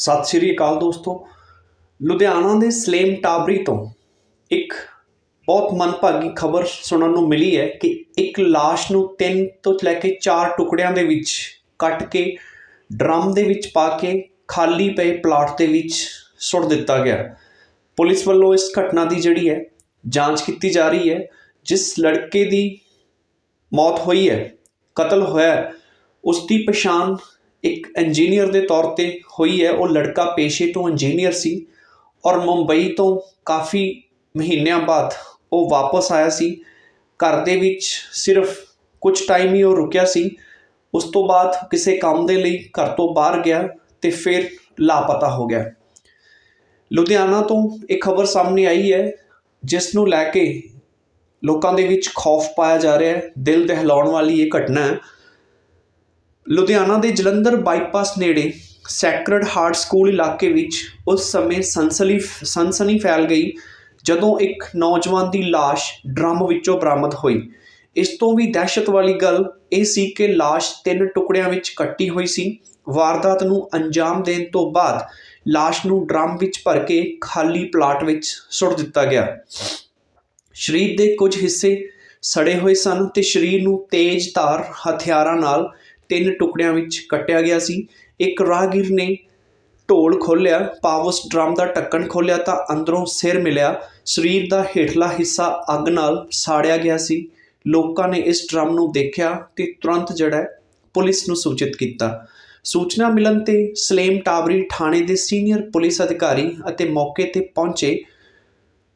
ਸਤਿ ਸ਼੍ਰੀ ਅਕਾਲ ਦੋਸਤੋ। ਲੁਧਿਆਣਾ ਦੇ ਸਲੇਮ ਟਾਬਰੀ ਤੋਂ ਇੱਕ ਬਹੁਤ ਮਨਭਾਗੀ ਖਬਰ ਸੁਣਨ ਨੂੰ ਮਿਲੀ ਹੈ ਕਿ ਇੱਕ ਲਾਸ਼ ਨੂੰ ਤਿੰਨ ਤੋਂ ਲੈ ਕੇ ਚਾਰ ਟੁਕੜਿਆਂ ਦੇ ਵਿੱਚ ਕੱਟ ਕੇ ਡਰਮ ਦੇ ਵਿੱਚ ਪਾ ਕੇ ਖਾਲੀ ਪਏ ਪਲਾਟ ਦੇ ਵਿੱਚ ਸੁੱਟ ਦਿੱਤਾ ਗਿਆ। ਪੁਲਿਸ ਵੱਲੋਂ ਇਸ ਘਟਨਾ ਦੀ ਜਿਹੜੀ ਹੈ ਜਾਂਚ ਕੀਤੀ ਜਾ ਰਹੀ ਹੈ। ਜਿਸ ਲੜਕੇ ਦੀ ਮੌਤ ਹੋਈ ਹੈ, ਕਤਲ ਹੋਇਆ ਉਸ ਦੀ ਪਛਾਣ ਇੱਕ ਇੰਜੀਨੀਅਰ ਦੇ ਤੌਰ ਤੇ ਹੋਈ ਹੈ, ਉਹ ਲੜਕਾ ਪੇਸ਼ੇ ਤੋਂ ਇੰਜੀਨੀਅਰ ਸੀ ਔਰ ਮੁੰਬਈ ਤੋਂ ਕਾਫੀ ਮਹੀਨਿਆਂ ਬਾਅਦ ਉਹ ਵਾਪਸ ਆਇਆ ਸੀ। ਘਰ ਦੇ ਵਿੱਚ ਸਿਰਫ ਕੁਝ ਟਾਈਮ ਹੀ ਉਹ ਰੁਕਿਆ ਸੀ। ਉਸ ਤੋਂ ਬਾਅਦ ਕਿਸੇ ਕੰਮ ਦੇ ਲਈ ਘਰ ਤੋਂ ਬਾਹਰ ਗਿਆ ਤੇ ਫਿਰ ਲਾਪਤਾ ਹੋ ਗਿਆ। ਲੁਧਿਆਣਾ ਤੋਂ ਇੱਕ ਖਬਰ ਸਾਹਮਣੇ ਆਈ ਹੈ, ਜਿਸ ਨੂੰ ਲੈ ਕੇ ਲੋਕਾਂ ਦੇ ਵਿੱਚ ਖੌਫ ਪਾਇਆ ਜਾ ਰਿਹਾ ਹੈ। ਦਿਲ ਦਹਿਲਾਉਣ ਵਾਲੀ ਇਹ ਘਟਨਾ ਹੈ। ਲੁਧਿਆਣਾ ਦੇ ਜਲੰਧਰ ਬਾਈਪਾਸ ਨੇੜੇ ਸੈਕਰਡ ਹਾਰਟ ਸਕੂਲ ਇਲਾਕੇ ਵਿੱਚ ਉਸ ਸਮੇਂ ਸਨਸਲੀ ਸਨਸਨੀ ਫੈਲ ਗਈ, ਜਦੋਂ ਇੱਕ ਨੌਜਵਾਨ ਦੀ ਲਾਸ਼ ਡਰਮ ਵਿੱਚੋਂ ਬਰਾਮਦ ਹੋਈ। ਇਸ ਤੋਂ ਵੀ ਦਹਿਸ਼ਤ ਵਾਲੀ ਗੱਲ ਇਹ ਸੀ ਕਿ ਲਾਸ਼ ਤਿੰਨ ਟੁਕੜਿਆਂ ਵਿੱਚ ਕੱਟੀ ਹੋਈ ਸੀ। ਵਾਰਦਾਤ ਨੂੰ ਅੰਜਾਮ ਦੇਣ ਤੋਂ ਬਾਅਦ ਲਾਸ਼ ਨੂੰ ਡਰਮ ਵਿੱਚ ਭਰ ਕੇ ਖਾਲੀ ਪਲਾਟ ਵਿੱਚ ਸੁੱਟ ਦਿੱਤਾ ਗਿਆ। ਸਰੀਰ ਦੇ ਕੁਝ ਹਿੱਸੇ ਸੜੇ ਹੋਏ ਸਨ ਤੇ ਸਰੀਰ ਨੂੰ ਤੇਜ਼ ਧਾਰ ਹਥਿਆਰਾਂ ਨਾਲ ਤਿੰਨ ਟੁਕੜਿਆਂ ਵਿੱਚ ਕੱਟਿਆ ਗਿਆ ਸੀ। ਇੱਕ ਰਾਹਗੀਰ ਨੇ ਢੋਲ ਖੋਲ੍ਹਿਆ, ਪਾਵਸ ਡਰਮ ਦਾ ਢੱਕਣ ਖੋਲ੍ਹਿਆ ਤਾਂ ਅੰਦਰੋਂ ਸਿਰ ਮਿਲਿਆ। ਸਰੀਰ ਦਾ ਹੇਠਲਾ ਹਿੱਸਾ ਅੱਗ ਨਾਲ ਸਾੜਿਆ ਗਿਆ ਸੀ। ਲੋਕਾਂ ਨੇ ਇਸ ਡਰਮ ਨੂੰ ਦੇਖਿਆ ਤੇ ਤੁਰੰਤ ਜਿਹੜਾ ਪੁਲਿਸ ਨੂੰ ਸੂਚਿਤ ਕੀਤਾ। ਸੂਚਨਾ ਮਿਲਣ ਤੇ ਸਲੇਮ ਟਾਬਰੀ ਥਾਣੇ ਦੇ ਸੀਨੀਅਰ ਪੁਲਿਸ ਅਧਿਕਾਰੀ ਅਤੇ ਮੌਕੇ ਤੇ ਪਹੁੰਚੇ।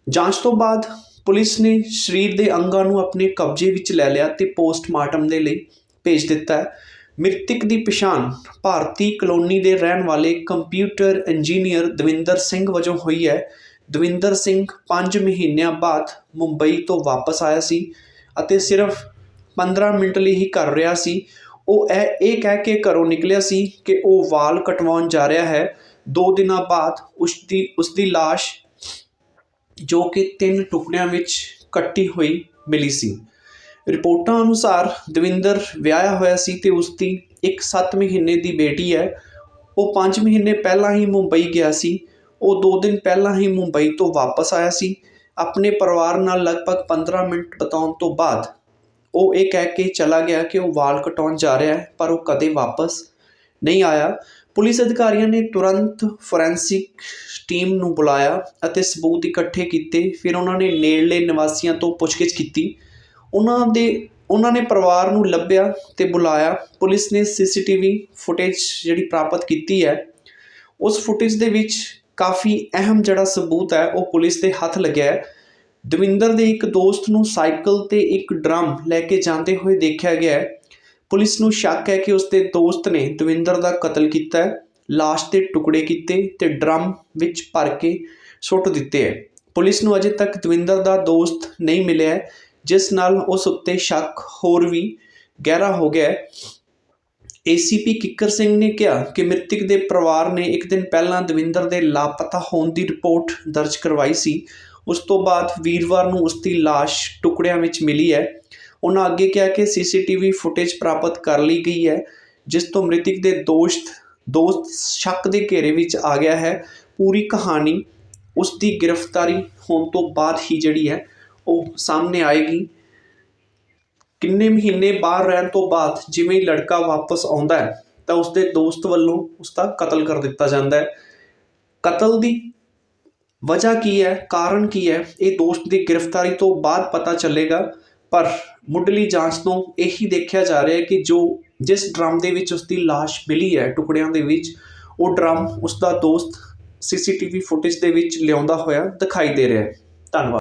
ਜਾਂਚ ਤੋਂ ਬਾਅਦ ਪੁਲਿਸ ਨੇ ਸਰੀਰ ਦੇ ਅੰਗਾਂ ਨੂੰ ਆਪਣੇ ਕਬਜ਼ੇ ਵਿੱਚ ਲੈ ਲਿਆ ਤੇ ਪੋਸਟਮਾਰਟਮ ਦੇ ਲਈ ਭੇਜ ਦਿੱਤਾ ਹੈ। ਮ੍ਰਿਤਕ ਦੀ ਪਛਾਣ ਭਾਰਤੀ ਕਲੋਨੀ ਦੇ ਰਹਿਣ ਵਾਲੇ ਕੰਪਿਊਟਰ ਇੰਜੀਨੀਅਰ ਦਵਿੰਦਰ ਸਿੰਘ ਵਜੋਂ ਹੋਈ ਹੈ। ਦਵਿੰਦਰ ਸਿੰਘ 5 ਮਹੀਨਿਆਂ ਬਾਅਦ ਮੁੰਬਈ ਤੋਂ ਵਾਪਸ ਆਇਆ ਸੀ ਅਤੇ ਸਿਰਫ 15 ਮਿੰਟ ਲਈ ਹੀ ਕਰ ਰਿਹਾ ਸੀ। ਉਹ ਇਹ ਇਹ ਕਹਿ ਕੇ ਘਰੋਂ ਨਿਕਲਿਆ ਸੀ ਕਿ ਉਹ ਵਾਲ ਕਟਵਾਉਣ ਜਾ ਰਿਹਾ ਹੈ। ਦੋ ਦਿਨਾਂ ਬਾਅਦ ਉਸ ਦੀ ਉਸ ਦੀ ਲਾਸ਼ ਜੋ ਕਿ ਤਿੰਨ ਟੁਕੜਿਆਂ ਵਿੱਚ ਕੱਟੀ ਹੋਈ ਮਿਲੀ ਸੀ। ਰਿਪੋਰਟਾਂ ਅਨੁਸਾਰ ਦਵਿੰਦਰ ਵਿਆਹਿਆ ਹੋਇਆ ਸੀ ਤੇ ਉਸ ਦੀ ਇੱਕ 7 ਮਹੀਨੇ ਦੀ ਬੇਟੀ ਹੈ। ਉਹ 5 ਮਹੀਨੇ ਪਹਿਲਾਂ ਹੀ ਮੁੰਬਈ ਗਿਆ ਸੀ। ਉਹ 2 ਦਿਨ ਪਹਿਲਾਂ ਹੀ ਮੁੰਬਈ ਤੋਂ ਵਾਪਸ ਆਇਆ ਸੀ। ਆਪਣੇ ਪਰਿਵਾਰ ਨਾਲ ਲਗਭਗ 15 ਮਿੰਟ ਬਿਤਾਉਣ ਤੋਂ ਬਾਅਦ ਉਹ ਇਹ ਕਹਿ ਕੇ ਚਲਾ ਗਿਆ ਕਿ ਉਹ ਵਾਲ ਕਟਾਉਣ ਜਾ ਰਿਹਾ ਹੈ, ਪਰ ਉਹ ਕਦੇ ਵਾਪਸ ਨਹੀਂ ਆਇਆ। ਪੁਲਿਸ ਅਧਿਕਾਰੀਆਂ ਨੇ ਤੁਰੰਤ ਫੋਰੈਂਸਿਕ ਟੀਮ ਨੂੰ ਬੁਲਾਇਆ ਅਤੇ ਸਬੂਤ ਇਕੱਠੇ ਕੀਤੇ। ਫਿਰ ਉਹਨਾਂ ਨੇ ਨੇੜਲੇ ਨਿਵਾਸੀਆਂ ਤੋਂ ਪੁੱਛਗਿੱਛ ਕੀਤੀ। ਉਹਨਾਂ ਦੇ, ਉਹਨਾਂ ਨੇ ਪਰਿਵਾਰ ਨੂੰ ਲੱਭਿਆ ਅਤੇ ਬੁਲਾਇਆ। ਪੁਲਿਸ ਨੇ ਸੀਸੀਟੀਵੀ ਫੁਟੇਜ ਜਿਹੜੀ ਪ੍ਰਾਪਤ ਕੀਤੀ ਹੈ, ਉਸ ਫੁਟੇਜ ਦੇ ਵਿੱਚ ਕਾਫੀ ਅਹਿਮ ਜਿਹੜਾ ਸਬੂਤ ਹੈ, ਉਹ ਪੁਲਿਸ ਦੇ ਹੱਥ ਲੱਗਿਆ ਹੈ। ਦਵਿੰਦਰ ਦੇ ਇੱਕ ਦੋਸਤ ਨੂੰ ਸਾਈਕਲ ਤੇ ਇੱਕ ਡਰਮ ਲੈ ਕੇ ਜਾਂਦੇ ਹੋਏ ਦੇਖਿਆ ਗਿਆ ਹੈ। ਪੁਲਿਸ ਨੂੰ ਸ਼ੱਕ ਹੈ ਕਿ ਉਸ ਦੇ ਦੋਸਤ ਨੇ ਦਵਿੰਦਰ ਦਾ ਕਤਲ ਕੀਤਾ ਹੈ, ਲਾਸ਼ ਦੇ ਟੁਕੜੇ ਕੀਤੇ ਤੇ ਡਰਮ ਵਿੱਚ ਭਰ ਕੇ ਸੁੱਟ ਦਿੱਤੇ ਹੈ। ਪੁਲਿਸ ਨੂੰ ਅਜੇ ਤੱਕ ਦਵਿੰਦਰ ਦਾ ਦੋਸਤ ਨਹੀਂ ਮਿਲਿਆ ਜਿਸ ਨਾਲ ਉਸ ਉੱਤੇ ਸ਼ੱਕ ਹੋਰ ਵੀ ਗਹਿਰਾ ਹੋ ਗਿਆ ਹੈ। ਏਸੀਪੀ ਕਿੱਕਰ ਸਿੰਘ ਨੇ ਕਿਹਾ ਕਿ ਮ੍ਰਿਤਕ ਦੇ ਪਰਿਵਾਰ ਨੇ ਇੱਕ ਦਿਨ ਪਹਿਲਾਂ ਦਵਿੰਦਰ ਦੇ ਲਾਪਤਾ ਹੋਣ ਦੀ ਰਿਪੋਰਟ ਦਰਜ ਕਰਵਾਈ ਸੀ। ਉਸ ਤੋਂ ਬਾਅਦ ਵੀਰਵਾਰ ਨੂੰ ਉਸ ਦੀ ਲਾਸ਼ ਟੁਕੜਿਆਂ ਵਿੱਚ ਮਿਲੀ ਹੈ। ਉਹਨਾਂ ਅੱਗੇ ਕਿਹਾ ਕਿ ਸੀਸੀਟੀਵੀ ਫੁਟੇਜ ਪ੍ਰਾਪਤ ਕਰ ਲਈ ਗਈ ਹੈ, ਜਿਸ ਤੋਂ ਮ੍ਰਿਤਕ ਦੇ ਦੋਸਤ ਦੋਸਤ ਸ਼ੱਕ ਦੇ ਘੇਰੇ ਵਿੱਚ ਆ ਗਿਆ ਹੈ। ਪੂਰੀ ਕਹਾਣੀ ਉਸ ਦੀ ਗ੍ਰਿਫਤਾਰੀ ਹੋਣ ਤੋਂ ਬਾਅਦ ਹੀ ਜਿਹੜੀ ਹੈ। ਉਹ ਸਾਹਮਣੇ ਆਏਗੀ। ਕਿੰਨੇ ਮਹੀਨੇ ਬਾਹਰ ਰਹਿਣ ਤੋਂ ਬਾਅਦ ਜਿਵੇਂ ਹੀ ਲੜਕਾ ਵਾਪਸ ਆਉਂਦਾ ਹੈ, ਤਾਂ ਉਸਦੇ ਦੋਸਤ ਵੱਲੋਂ ਉਸ ਦਾ ਕਤਲ ਕਰ ਦਿੱਤਾ ਜਾਂਦਾ ਹੈ। ਕਤਲ ਦੀ ਵਜ੍ਹਾ ਕੀ ਹੈ, ਕਾਰਨ ਕੀ ਹੈ, ਇਹ ਦੋਸਤ ਦੀ ਗ੍ਰਿਫਤਾਰੀ ਤੋਂ ਬਾਅਦ ਪਤਾ ਚੱਲੇਗਾ। ਪਰ ਮੁੱਢਲੀ ਜਾਂਚ ਤੋਂ ਇਹੀ ਦੇਖਿਆ ਜਾ ਰਿਹਾ ਹੈ ਕਿ ਜੋ ਜਿਸ ਡਰਮ ਦੇ ਵਿੱਚ ਉਸ ਦੀ ਲਾਸ਼ ਮਿਲੀ ਹੈ, ਟੁਕੜਿਆਂ ਦੇ ਵਿੱਚ, ਉਹ ਡਰਮ ਉਸ ਦਾ ਦੋਸਤ ਸੀਸੀਟੀਵੀ ਫੁਟੇਜ ਦੇ ਵਿੱਚ ਲਿਆਉਂਦਾ ਹੋਇਆ ਦਿਖਾਈ ਦੇ ਰਿਹਾ ਹੈ। ਧੰਨਵਾਦ।